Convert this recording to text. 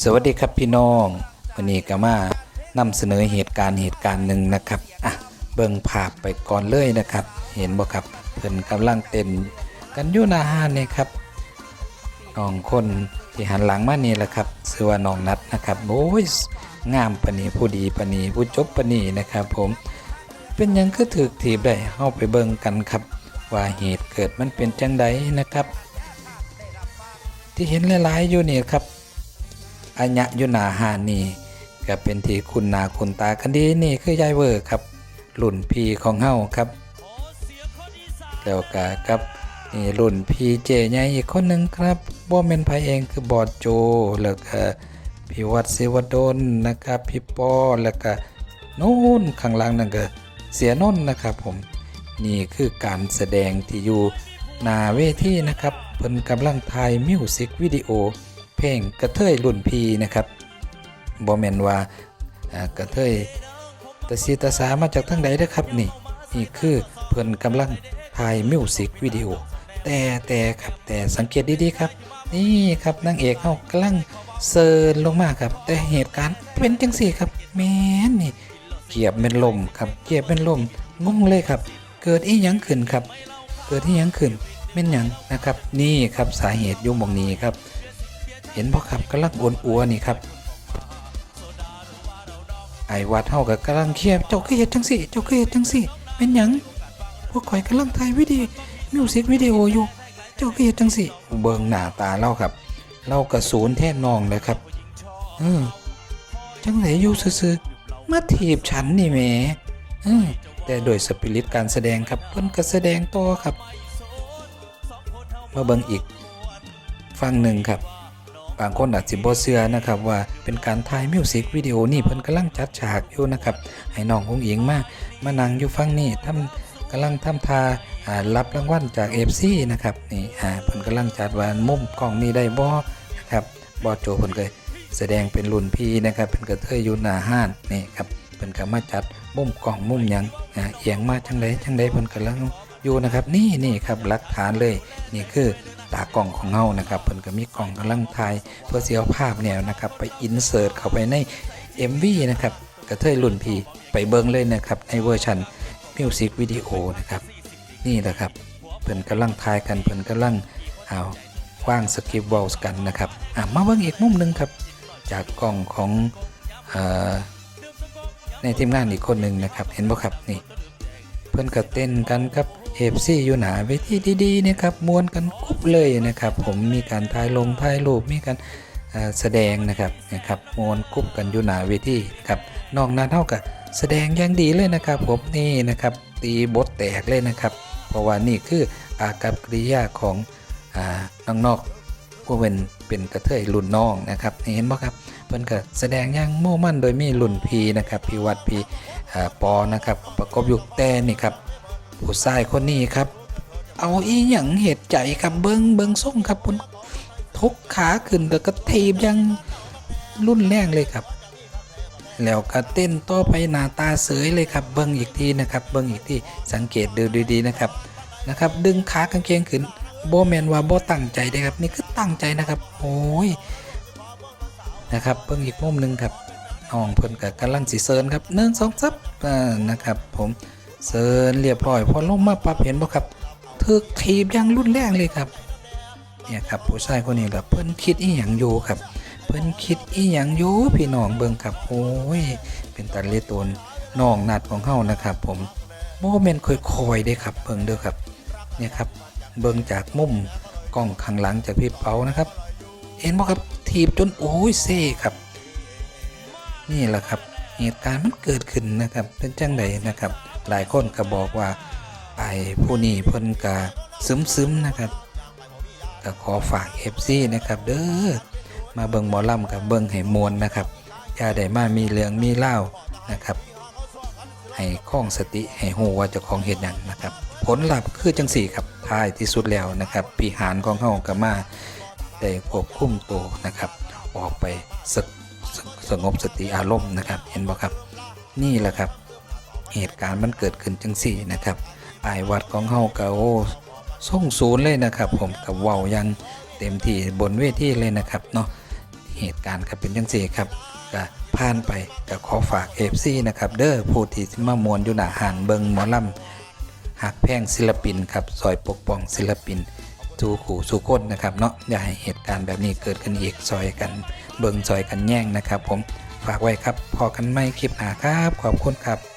สวัสดีครับพี่น้องวันนี้ก็มานำเสนอเหตุการณ์เหตุการณ์หนึ่งนะครับอะเบิ่งภาพไปก่อนเลยนะครับ เห็นบ่ครับเพิ่นกำลังเต้นกันอยู่หน้าห้านนี่ครับน้องคนที่หันหลังมานี่แหละครับชื่อว่าน้องนัดนะครับโอ้ยงามปนีผู้ดีปนีผู้จบปนีนะครับผมเป็นยังคือถูกถีบได้เฮาไปเบิ่งกันครับ ว่าเหตุเกิดมันเป็นจังใดนะครับ ที่เห็นหลายๆอยู่นี่ครับ อัญญยุนาหานีก็เป็นที่คุณนาคุณตากันดีนี่คือยายเวอร์ครับรุ่นพีของเฮาครับแล้วก็กับนี่รุ่นพีเจใหญ่อีกคนหนึ่งครับบ่แม่นไผเองคือบอดโจแล้วก็พี่วัดศิวดลนะครับพี่ปอแล้วก็โน่นข้างล่างนั่นก็เสียนนนะครับผมนี่คือการแสดงที่อยู่หน้าเวทีนะครับเพิ่นกำลังถ่ายมิวสิกวิดีโอ เพลงกระเทยรุ่นพีนะครับบอแมนว่ากระเทยตะซีตะสามาจากทั้งใดเด้อครับนี่นี่คือเพิ่อนกำลังถ่ายมิวสิกวิดีโอแต่แต่ครับแต่สังเกตดีๆครับ นี่ครับนางเอกเขากำลังเซิร์นลงมาครับ แต่เหตุการณ์เป็นจังสี่ครับแม่นนี่เกียบเป็นลมครับเกียบเป็นลมงงเลยครับ เกิดอีหยังขึ้นครับ เกิดอีหยังขึ้นแม่นหยังนะครับ นี่ครับสาเหตุยุ่หมองนี้ครับ เห็นบ่ครับกำลังอ้วนอัวนี่ครับไอ้วัดเฮาก็กำลังเครียดเจ้าคือเฮ็ดจังซี่ เจ้าคือเฮ็ดจังซี่เป็นหยังพวกข่อยกำลังถ่ายวิดีมิวสิกวิดีโออยู่ เจ้าคือเฮ็ดจังซี่เบิ่งหน้าตาเราครับเรากระสูนแทนน้องเลยครับเออจังไหนอยู่ซื่อๆมาถีบฉันนี่แหมเออแต่โดยสปิริตการแสดงครับเพิ่นก็แสดงต่อครับ มาเบิ่งอีกฟังหนึ่งครับ บางคนอาจสิบ่เชื่อนะครับว่าเป็นการถ่ายมิวสิกวิดีโอนี่เพิ่นกำลังจัดฉากอยู่นะครับให้น้ององอิงมามานั่งอยู่ฟังนี่ทำกำลังทำทาอ่ารับรางวัลจาก FC นะครับนี่อ่าเพิ่นกำลังจัดว่ามุมกล้องนี้ได้บ่นะครับบอโจเพิ่นก็แสดงเป็นรุ่นพี่นะครับเพิ่นก็เทยอยู่หน้าห้านนี่ครับเพิ่นก็มาจัดมุมกล้องมุมหยังอ่าเอียงมาจังไดจังไดเพิ่นกำลัง อยู่นะครับนี่นี่ครับหลักฐานเลยนี่คือตากล้องของเฮานะครับเพิ่นก็มีกล้องกำลังถ่ายเพื่อเสียภาพเนี่ยนะครับ ไปอินเสิร์ตเข้าไปใน MV นะครับกระเทยรุ่นพี่ไปเบิ่งเลยนะครับในเวอร์ชันมิวสิกวิดีโอนะครับนี่แหละครับเพิ่นกำลังถ่ายกันเพิ่นกำลังเอาคว้างสคริปต์เวอลกันนะครับอะมาเบิ่งอีกมุมหนึงครับ จากกล้องของเอ่อในทีมงานอีกคนหนึ่งนะครับ เห็นบ่ครับนี่เพื่อนก็เต้นกันครับ เอฟซีอยู่หนาเวทีดีๆนะครับมวนกันกุบเลยนะครับ ผมมีการถ่ายลงถ่ายรูปมีการแสดงนะครับนะครับมวนกุบกันอยู่หนาเวทีนะครับนอกนั้นเท่ากับแสดงอย่างดีเลยนะครับ ผมนี่นะครับตีบทแตกเลยนะครับ เพราะว่านี่คืออากับกริยาของอน้องนอกพวกเป็นเป็นกระเทยรุ่นน้องนะครับเห็นบ่ครับเพิ่นก็แสดงอย่างโม่มั่นโดยมีรุ่นพีนะครับพีวัดพีปอนะครับประกอบอยู่แต่นี่ครับ ผู้ชายคนนี้ครับ เอาอีหยังเหตุใจครับเบิงเบิงส่งครับเพิ่นทุกขาขึ้นแล้วก็ทีบยังรุ่นแรงเลยครับ แล้วก็เต้นต่อไปหน้าตาเสยเลยครับเบิ้งอีกทีนะครับเบิ้งอีกทีสังเกตดูดีๆนะครับนะครับ ดึงขากางเกงขึ้นโบแมนว่าโบตั้งใจได้ครับนี่คือตั้งใจนะครับโอ้ยนะครับเบิ้งอีกมุมหนึ่งครับน้องเพิ่นกับกำลังสิเซิร์นครับหนึ่องสองซับนะครับผม เซิร์นเรียบร้อยพอลงมาปรับเห็นบ่ครับถึกทีบอย่างรุนแรงเลยครับเนี่ยครับผู้ชายคนนี้แหละเพิ่นคิดอีหยังอยู่ครับ เพิ่นคิดอีหยังอยู่พี่น้องเบิ่งครับโอ้ยเป็นตันเลตนน้องนัดของเฮานะครับ ผมโมเมนต์ค่อยๆเด้ครับเบิ่งเด้อครับเนี่ยครับเบิ่งจากมุมกล้องข้างหลังจากพี่เปานะครับ เห็นบ่ครับทีบจนโอ้ยเซ่ครับนี่แหละครับ เหตุการณ์มันเกิดขึ้นนะครับเป็นจังใดนะครับ หลายคนก็บอกว่าไอ้ผู้นี้เพิ่นกะซึมๆนะครับก็ขอฝาก FC นะครับเด้อมาเบิ่งหมอลำกับเบิ่งให้มวลนะครับอย่าได้มามีเรื่องมีเล่านะครับ ให้คล้องสติให้ฮู้ว่าเจ้าของเฮ็ดหยังนะครับ ผลลัพธ์คือจังสี่ครับท้ายที่สุดแล้วนะครับปีหารของเฮาก็มาได้ควบคุมตัวนะครับ ออกไปศึกสสงบสติอารมณ์นะครับ เห็นบ่ครับ นี่แหละครับ เหตุการณ์มันเกิดขึ้นจังสี่นะครับอายวัดของเฮากะโอ้ส่งศูนย์เลยนะครับ ผมกับเว้ายังเต็มที่บนเวทีเลยนะครับเนาะเหตุการณ์ก็เป็นจังซี่ครับก็ผ่านไปก็ขอฝาก FC นะครับเด้อผู้ที่มามวนอยู่หน้าหานเบิงหมอลำหักแพงศิลปินครับซอยปกป้องศิลปินสู่ขู่สู่ก้นนะครับเนาะอย่าให้เหตุการณ์แบบนี้เกิดขึ้นอีกซอยกัน เบิงซอยกันแย่งนะครับ ผมฝากไว้ครับพอกันไม่คลิปหน้าครับขอบคุณครับ